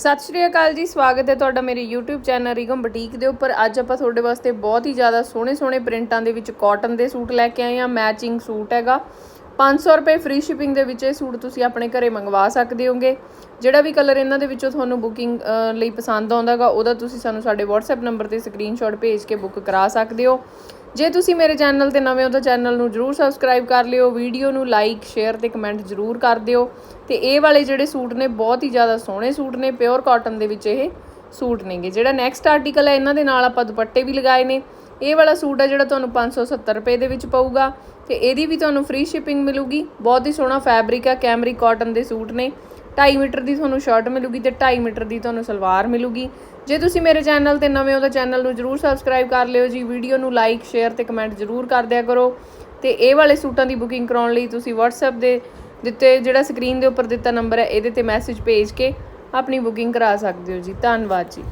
ਸਤਿ ਸ਼੍ਰੀ ਅਕਾਲ ਜੀ, ਸਵਾਗਤ ਹੈ ਤੁਹਾਡਾ ਮੇਰੇ YouTube ਚੈਨਲ ਰਿਗਮ ਬੁਟੀਕ ਦੇ ਉੱਪਰ। ਅੱਜ ਆਪਾਂ ਤੁਹਾਡੇ ਵਾਸਤੇ ਬਹੁਤ ਹੀ ਜ਼ਿਆਦਾ ਸੋਹਣੇ ਸੋਹਣੇ ਪ੍ਰਿੰਟਾਂ ਦੇ ਵਿੱਚ ਕਾਟਨ ਦੇ ਸੂਟ ਲੈ ਕੇ ਆਏ ਹਾਂ ਮੈਚਿੰਗ ਸੂਟ ਹੈਗਾ। 500 ਰੁਪਏ ਫ੍ਰੀ ਸ਼ਿਪਿੰਗ ਦੇ ਵਿੱਚ ਇਹ ਸੂਟ ਤੁਸੀਂ ਆਪਣੇ ਘਰੇ ਮੰਗਵਾ ਸਕਦੇ ਹੋਗੇ। ਜਿਹੜਾ ਵੀ ਕਲਰ ਇਹਨਾਂ ਦੇ ਵਿੱਚੋਂ ਤੁਹਾਨੂੰ ਬੁਕਿੰਗ ਲਈ ਪਸੰਦ ਆਉਂਦਾਗਾ ਉਹਦਾ ਤੁਸੀਂ ਸਾਨੂੰ ਸਾਡੇ WhatsApp ਨੰਬਰ ਤੇ ਸਕਰੀਨਸ਼ਾਟ ਭੇਜ ਕੇ ਬੁੱਕ ਕਰਾ ਸਕਦੇ ਹੋ। ਜੇ ਤੁਸੀਂ ਮੇਰੇ ਚੈਨਲ ਤੇ ਨਵੇਂ ਹੋ ਤਾਂ ਚੈਨਲ ਨੂੰ ਜਰੂਰ ਸਬਸਕ੍ਰਾਈਬ ਕਰ ਲਿਓ ਵੀਡੀਓ ਨੂੰ ਲਾਈਕ ਸ਼ੇਅਰ ਤੇ ਕਮੈਂਟ ਜਰੂਰ ਕਰ ਦਿਓ। ਤੇ ਇਹ ਵਾਲੇ ਜਿਹੜੇ ਸੂਟ ਨੇ, ਬਹੁਤ ਹੀ ਜ਼ਿਆਦਾ ਸੋਹਣੇ ਸੂਟ ਨੇ ਪਿਓਰ ਕਾਟਨ ਦੇ ਵਿੱਚ ਇਹ ਸੂਟ ਨੇਗੇ। ਜਿਹੜਾ ਨੈਕਸਟ ਆਰਟੀਕਲ ਹੈ, ਇਹਨਾਂ ਦੇ ਨਾਲ ਆਪਾਂ ਦੁਪੱਟੇ ਵੀ ਲਗਾਏ ਨੇ। ਇਹ ਵਾਲਾ ਸੂਟ ਹੈ ਜਿਹੜਾ ਤੁਹਾਨੂੰ 570 ਰੁਪਏ ਦੇ ਵਿੱਚ ਪਊਗਾ ਤੇ ਇਹਦੀ ਵੀ ਤੁਹਾਨੂੰ ਫ੍ਰੀ ਸ਼ਿਪਿੰਗ ਮਿਲੂਗੀ। ਬਹੁਤ ਹੀ ਸੋਹਣਾ ਫੈਬਰਿਕ ਆ ਕੈਮਰੀ ਕਾਟਨ ਦੇ ਸੂਟ ਨੇ। 2.5 ਮੀਟਰ ਦੀ ਤੁਹਾਨੂੰ ਸ਼ਰਟ ਮਿਲੂਗੀ ਤੇ 2.5 ਮੀਟਰ ਦੀ ਤੁਹਾਨੂੰ ਸਲਵਾਰ ਮਿਲੂਗੀ। ਜੇ ਤੁਸੀਂ ਮੇਰੇ ਚੈਨਲ ਤੇ ਨਵੇਂ ਹੋ ਤਾਂ ਚੈਨਲ ਨੂੰ ਜਰੂਰ ਸਬਸਕ੍ਰਾਈਬ ਕਰ ਲਿਓ ਜੀ। ਵੀਡੀਓ ਨੂੰ ਲਾਈਕ ਸ਼ੇਅਰ ਤੇ ਕਮੈਂਟ ਜਰੂਰ ਕਰ ਦਿਆ ਕਰੋ। ਤੇ ਇਹ ਵਾਲੇ ਸੂਟਾਂ ਦੀ ਬੁਕਿੰਗ ਕਰਾਉਣ ਲਈ ਤੁਸੀਂ WhatsApp ਦੇ ਦਿੱਤੇ ਜਿਹੜਾ ਸਕਰੀਨ ਦੇ ਉੱਪਰ ਦਿੱਤਾ ਨੰਬਰ ਹੈ, ਇਹਦੇ ਤੇ ਮੈਸੇਜ ਭੇਜ ਕੇ ਆਪਣੀ ਬੁਕਿੰਗ ਕਰਾ ਸਕਦੇ ਹੋ ਜੀ। ਧੰਨਵਾਦ ਜੀ।